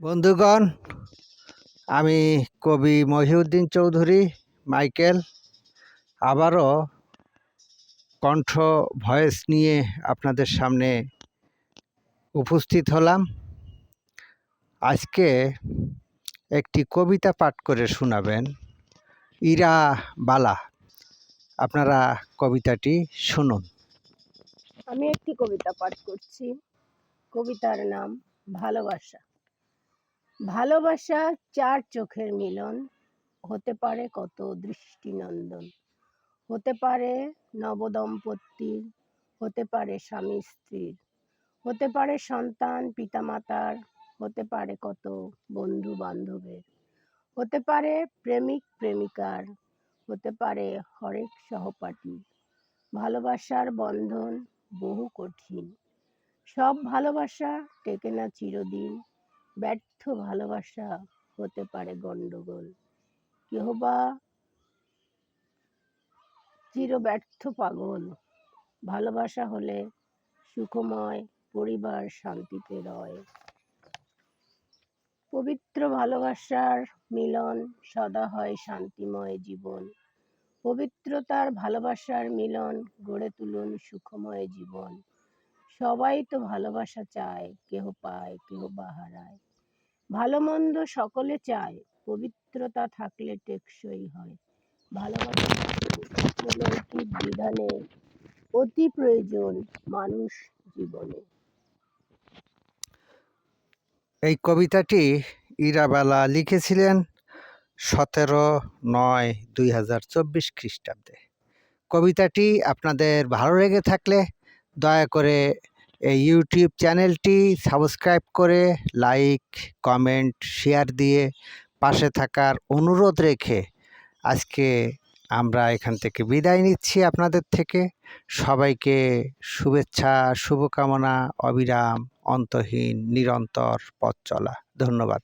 বন্ধুগণ, আমি কবি মহিউদ্দিন চৌধুরী, মাইকেল, আবারও কণ্ঠ, ভয়েস নিয়ে আপনাদের সামনে উপস্থিত হলাম। আজকে একটি কবিতা পাঠ করে শোনাবেন, ইরা বালা। আপনারা কবিতাটি শুনুন। আমি একটি কবিতা পাঠ করছি। কবিতার নাম ভালোবাসা। ভালোবাসা চার চোখের মিলন। হতে পারে কত দৃষ্টিনন্দন। হতে পারে নবদম্পতির। হতে পারে স্বামী স্ত্রীর। হতে পারে সন্তান, পিতামাতার। হতে পারে কত বন্ধু বান্ধবের হতে পারে প্রেমিক, প্রেমিকার। হতে পারে হরেক সহপাঠী ভালোবাসার বন্ধন বহু কঠিন। সব ভালোবাসা টেকে না চিরদিন। ব্যর্থ ভালোবাসা হতে পারে গন্ডগোল। কেহ বা চির ব্যর্থ পাগল। ভালোবাসা হলে সুখময় পরিবার শান্তিতে রয়। পবিত্র ভালোবাসার মিলন সদা হয় শান্তিময় জীবন। পবিত্রতার ভালোবাসার মিলন গড়ে তুলুন সুখময় জীবন। সবাই তো ভালোবাসা চায়, কেহ পায়, কেহ বা হারায়। ভালো মন্দ সকলে চায়, পবিত্রতা থাকলে টেকসই হয়। ভালোবাসা বিধানে অতি প্রয়োজন মানুষ জীবনে। এই কবিতাটি ইরাবালা লিখেছিলেন সতেরো নয় দুই হাজার চব্বিশ খ্রিস্টাব্দে। কবিতাটি আপনাদের ভালো লেগে থাকলে দয়া করে এই ইউটিউব চ্যানেলটি সাবস্ক্রাইব করে লাইক কমেন্ট শেয়ার দিয়ে পাশে থাকার অনুরোধ রেখে আজকে আমরা এখান থেকে বিদায় নিচ্ছি আপনাদের থেকে। সবাইকে শুভেচ্ছা, শুভকামনা, অবিরাম, অন্তহীন, নিরন্তর পথ চলা। ধন্যবাদ।